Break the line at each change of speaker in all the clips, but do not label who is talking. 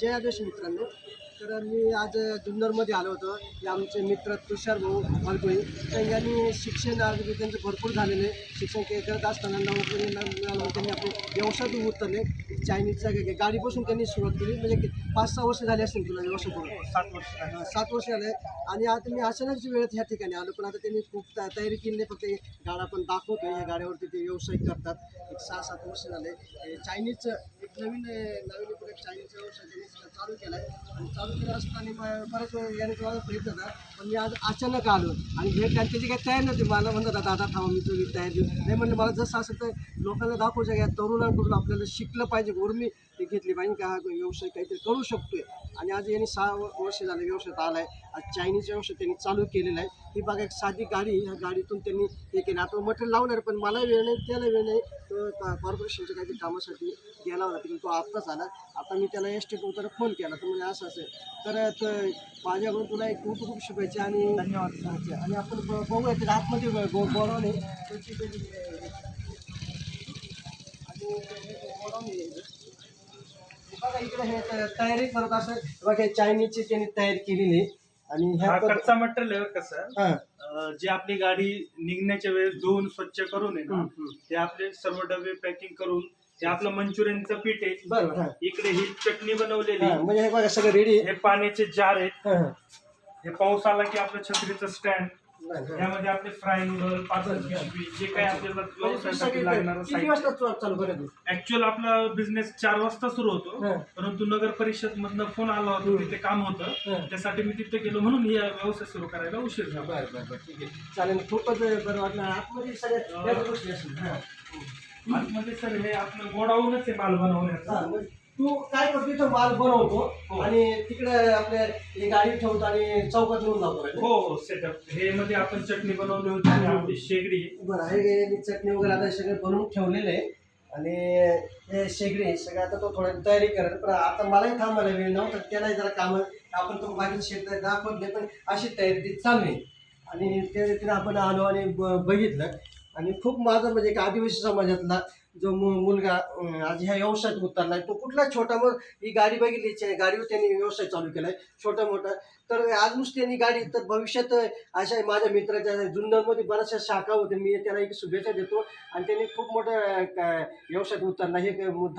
जय आदेश मित्रांनो. तर मी आज जुन्नरमध्ये आलो होतो. हे आमचे मित्र तुषार भाऊ मालकोळी तर यांनी शिक्षण अगदी त्यांचं भरपूर झालेलं आहे. शिक्षण के करत असताना नोकरी त्यांनी आपले व्यवसायातून उतरले. चायनीजच्या गा- गाडीपासून त्यांनी सुरुवात केली. म्हणजे की पाच सहा वर्ष झाली असतील तुला व्यवसाय करून
सात वर्ष
सात वर्ष झाले. आणि आता मी अचानक वेळेत ह्या ठिकाणी आलो पण आता त्यांनी खूप तयारी केली नाही. फक्त हे गाडा पण दाखवतो या गाड्यावरती ते व्यवसाय करतात. एक सहा सात वर्ष झाले. हे चायनीजचं एक नवीन नवीन एक चायनीजचा व्यवसाय त्यांनी चालू केला आहे आणि चालू केला असताना बऱ्याच वेळ याने मला प्रयत्न होता. पण मी आज अचानक आलो. आणि हे काय त्याची काही तयार नव्हती मला म्हणतात दादा थांबा मी तुझी तयारी नाही म्हणलं मला जसं असं तर लोकांना दाखवायचं या तरुणांकडून आपल्याला शिकलं पाहिजे उर्मी ती घेतली पाहिजे का हा व्यवसाय काहीतरी करू शकतोय. आणि आज यांनी सहा वर्ष झाले व्यवसायात आला आहे आज चायनीज व्यवसाय त्यांनी चालू केलेला आहे. ही बघा एक साधी गाडी ह्या गाडीतून त्यांनी हे केलं. आता मटेरियल लावणार पण मला वेळ नाही त्याला वेळ नाही. तो कॉर्पोरेशनच्या काहीतरी कामासाठी गेला होता तो आत्ताच आला. आता मी त्याला एस्टेट उतर फोन केला. तर म्हणजे असं असेल तर माझ्याकडून तुला एक खूप खूप शुभेच्छा आणि
धन्यवाद.
आणि आपण बघूया त्याच्या आतमध्ये गो त्याची त्याची, अं, आणि ते गोडाऊन आहे. बघा इकडे हे त- तयारी करत असं बघा हे चायनीजची त्यांनी तयारी केलेली आहे. आणि
हा
पद्ध-
कच्चा मटेरियल आहे कसं
हा.
जी आपली गाडी निघण्याच्या वेळेस धुवून स्वच्छ करून आहे ना
हम्म, हम्म.
ते आपले सर्व डबे पॅकिंग करून ते आपलं मंचुरियनचं पीठ आहे.
बरोबर हा.
इकडे ही चटणी बनवलेली
हा, म्हणजे हे बघा सगळं रेडी
हे पाण्याचे जार आहेत.
आहे
हे. पाऊस आला की आपलं छत्रीचं स्टँड यामध्ये आपले फ्राय नूडल पिशवी जे काही आपल्याला लागणारं
किती
साहित्य.
वाजता चा- चालू करायचं?
ऍक्च्युअल आपला बिझनेस चार वाजता सुरू होतो.
हा.
परंतु नगर परिषद मधनं फोन आला होता
हम्म.
तिथे काम
हा.
होतं त्यासाठी मी तिथे गेलो म्हणून ही व्यवसाय सुरू करायला उशीर झाला.
बरं बरं बरं. ठीक आहे. चालेल खूपच बरं वाटलं. आतमध्ये सगळ्या याच गोष्टी असतील. हा.
आतमध्ये सर हे आपलं गोडाऊनच आहे माल बनवण्याचा.
हा, मग तू काय करतो इथं माल बनवतो
हो.
आणि तिकडे आपल्या ही गाडी ठेवतो आणि चौकात नेऊन लावतो काय?
हो हो सेटअप हे मध्ये आपण चटणी बनवली होती आणि आपली शेगडी आहे.
बरं हे हे मी चटणी वगैरे आता सगळे बनवून ठेवलेले आहे आणि हे शेगडी सगळं आता तो थोडी तयारी करेल पण आता मलाही थांबायला वेळ नव्हता त्यालाही जरा कामं आपण तो बाकी शेत दाखवत नाही पण अशी तयारी चालू आहे आणि त्या रीतीने आपण आलो आणि ब- बघितलं आणि खूप माझा म्हणजे एक आदिवासी समाजातला जो मु मुलगा आज ह्या व्यवसायात उतरलाय तो कुठला छोटा मग ही गाडी बघितली गाडीवर त्यांनी व्यवसाय चालू केलाय छोटा मोठा. तर आज नुसती त्यांनी गाडी तर भविष्यात अशा माझ्या मित्राच्या जुन्नरमध्ये बऱ्याचशा शाखा होते मी त्याला एक शुभेच्छा देतो. आणि त्यांनी खूप मोठं व्यवसायात उतरला हे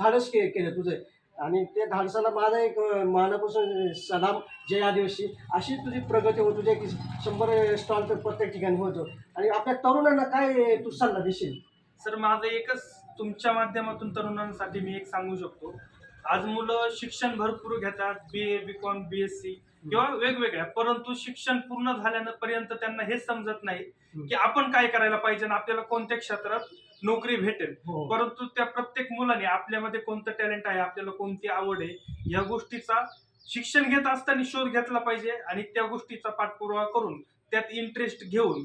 धाडस के केलं तुझं. आणि त्या धाडसाला माझा एक मानापासून सलाम जय आदिवासी. अशी तुझी प्रगती होत तुझ्या की शंभर स्टॉल तर प्रत्येक ठिकाणी होतो. आणि आपल्या तरुणांना काय तू सल्ला देशील?
सर माझं एकच तुमच्या माध्यमातून तरुणांसाठी मी एक सांगू शकतो आज मुलं शिक्षण भरपूर घेतात B A B com B S C किंवा वेगवेगळ्या परंतु शिक्षण पूर्ण झाल्यापर्यंत त्यांना हेच समजत नाही की आपण काय करायला पाहिजे आणि आपल्याला कोणत्या क्षेत्रात नोकरी भेटेल
हो.
परंतु त्या प्रत्येक मुलाने आपल्यामध्ये कोणतं टॅलेंट आहे आपल्याला कोणती आवड आहे या गोष्टीचा शिक्षण घेत असताना शोध घेतला पाहिजे आणि त्या गोष्टीचा पाठपुरावा करून त्यात इंटरेस्ट घेऊन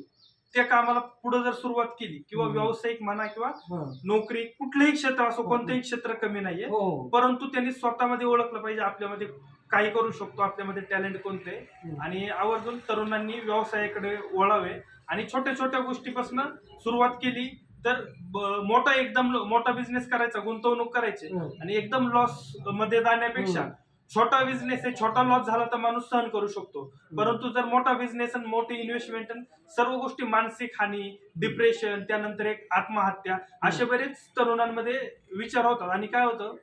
त्या कामाला पुढे जर सुरुवात केली किंवा
हम्म.
व्यावसायिक म्हणा किंवा
हा.
नोकरी कुठलंही क्षेत्र असो कोणतंही क्षेत्र कमी नाहीये
हो
परंतु त्यांनी स्वतःमध्ये ओळखलं पाहिजे आपल्यामध्ये काय करू शकतो आपल्यामध्ये टॅलेंट कोणते
हम्म.
आणि आवर्जून तरुणांनी व्यवसायाकडे वळावे आणि छोट्या छोट्या गोष्टीपासून सुरुवात केली तर ब- मोठा एकदम मोठा बिझनेस करायचा गुंतवणूक करायची
हम्म.
आणि एकदम लॉसमध्ये जाण्यापेक्षा
हम्म.
छोटा बिझनेस आहे छोटा लॉस झाला तर माणूस सहन करू शकतो. परंतु जर मोठा बिझनेस आणि मोठी इन्व्हेस्टमेंट सर्व गोष्टी मानसिक हानी डिप्रेशन त्यानंतर एक आत्महत्या असे बरेच तरुणांमध्ये विचार होतात. आणि काय होतं?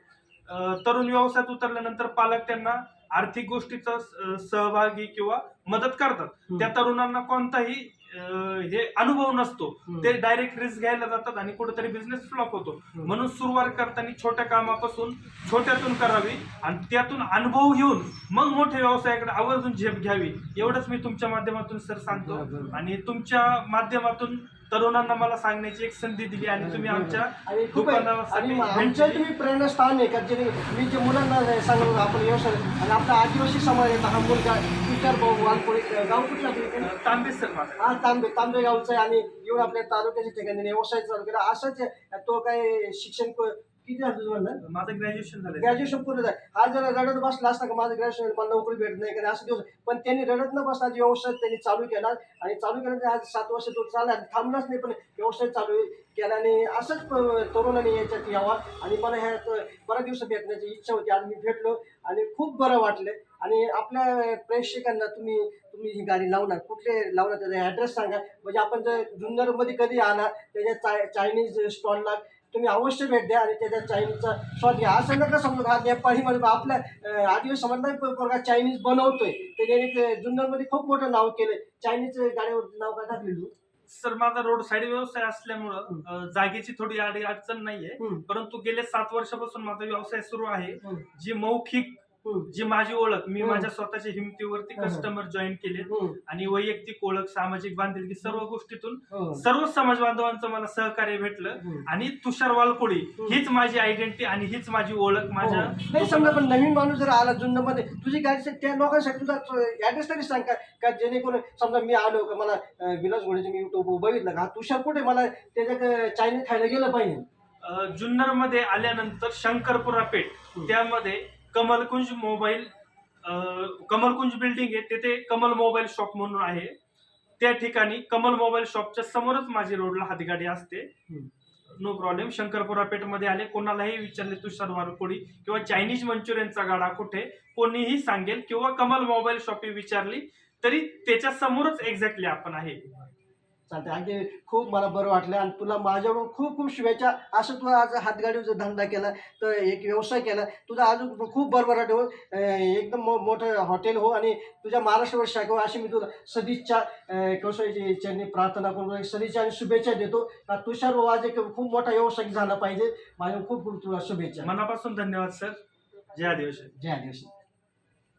तरुण व्यवसायात उतरल्यानंतर पालक त्यांना आर्थिक गोष्टीचा सहभागी किंवा मदत करतात. त्या तरुणांना कोणताही हे अनुभव नसतो. ते डायरेक्ट रिस्क घ्यायला जातात आणि कुठेतरी बिझनेस फ्लॉप होतो. म्हणून सुरुवात करताना छोट्या कामापासून छोट्यातून करावी आणि त्यातून अनुभव घेऊन मग मोठ्या व्यवसायाकडे आवर्जून झेप घ्यावी एवढंच मी तुमच्या माध्यमातून सर सांगतो. आणि तुमच्या माध्यमातून तरुणांना मला सांगण्याची एक संधी दिली आणि तुम्ही आमच्या
आणि खूप.
दुकानासाठी
आणि
भेट
आमचं
दिली.
तुम्ही प्रेरणास्थान आहे का जे मी जे मुलांना सांगत होतो आपण व्यवसाय आणि आपला आदिवासी समाज आहे हा मुलगा विचार भाऊ वालपोळी गाव कुठला आपलं?
तांबे सर माझा
हा तांबे तांबे गावचा आहे आणि येऊन आपल्या तालुक्याच्या ठिकाणी व्यवसाय चालू केला असंच. तो काय शिक्षण क- किती झालं? तुझं म्हणलं
माझं ग्रॅज्युएशन झालं
ग्रॅज्युएशन पूर्ण झालं. हा जर रडत बसला असता का? माझं ग्रॅज्युएशन मला नोकरी भेटत नाही का असं दिवस. पण त्यांनी रडत न बसता आज व्यवसाय त्यांनी चालू केला आणि चालू केल्यानंतर आज सात वर्ष तो चालला थांबलाच नाही पण व्यवसाय चालू केला आणि असंच प- तरुणांनी याच्यात यावा आणि मला ह्या बऱ्याच दिवस भेटण्याची इच्छा होती. आज मी भेटलो आणि खूप बरं वाटलं. आणि आपल्या प्रेक्षकांना तुम्ही तुम्ही ही गाडी लावणार. कुठले लावणार? त्याचा ॲड्रेस सांगा. म्हणजे आपण जर जुन्नरमध्ये कधी आला त्याच्या चाय चायनीज स्टॉलला तुम्ही अवश्य भेट द्या आणि त्याच्या चायनीजचा स्वाद घ्या. असं नका समजू हा नेपाळीमध्ये आपल्या अं, आदिवासी समाजाला पोरगा चायनीज बनवतोय. त्याने ते जुन्नरमध्ये खूप मोठं नाव केलं चायनीज गाडीवर नाव काय टाकलेलं
सर माझा रोड साईड व्यवसाय असल्यामुळं जागेची थोडी अडी अडचण नाहीये परंतु गेले सात वर्षापासून माझा व्यवसाय सुरू आहे. जी मौखिक जी माझी ओळख मी. माझ्या स्वतःच्या हिमतीवरती. कस्टमर जॉईन केले आणि वैयक्तिक ओळख सामाजिक बांधिलकी सर्व गोष्टीतून
हम्म,
सर्व समाज बांधवांचं मला सहकार्य भेटलं. आणि तुषार वालकोळी. हीच माझी आयडेंटिटी आणि हीच माझी ओळख माझ्या
हो. नाही समजा पण नवीन माणूस जर आला जुन्नरमध्ये तुझी गाडी त्या लोकांसाठी तुझा ऍड्रेस तरी सांग का जेणेकरून समजा मी आलो का मला विलास घोडेचे मी युट्यूब बघितलं का हा तुषार कुठे मला त्याच्या चायनीज खायला गेलं पाहिजे
जुन्नरमध्ये आल्यानंतर शंकरपुरा पेठ. त्यामध्ये कमलकुंज मोबाईल कमलकुंज बिल्डिंग आहे तिथे कमल मोबाईल शॉप म्हणून आहे. त्या ठिकाणी कमल मोबाईल शॉपच्या समोरच माझी रोडला हातगाडी असते. No problem. शंकरपुरा पेठमध्ये आले कोणालाही विचारले तुषार वारकोडी किंवा चायनीज मंचुरियनचा गाडा कुठे? कोणीही सांगेल किंवा कमल मोबाईल शॉप विचारली तरी त्याच्या समोरच एक्झॅक्टली आपण आहे.
चालते अगदी खूप मला बरं वाटलं. आणि तुला माझ्याकडून खूप खूप शुभेच्छा. असं तू आज हातगाडीचा धंदा केला तर एक व्यवसाय केला तुझा अजून खूप बरबराट हो एकदम मो मोठं हॉटेल हो आणि तुझ्या महाराष्ट्रावर शाखा हो अशी मी तुला सदिच्छा चरणी प्रार्थना करून सदिच्छा आणि शुभेच्छा देतो. का तुषार भाऊ आज एक खूप मोठा व्यावसायिक झाला पाहिजे. माझ्या खूप खूप तुला शुभेच्छा.
मनापासून धन्यवाद सर. जय आदिवासी.
जय आदिवासी.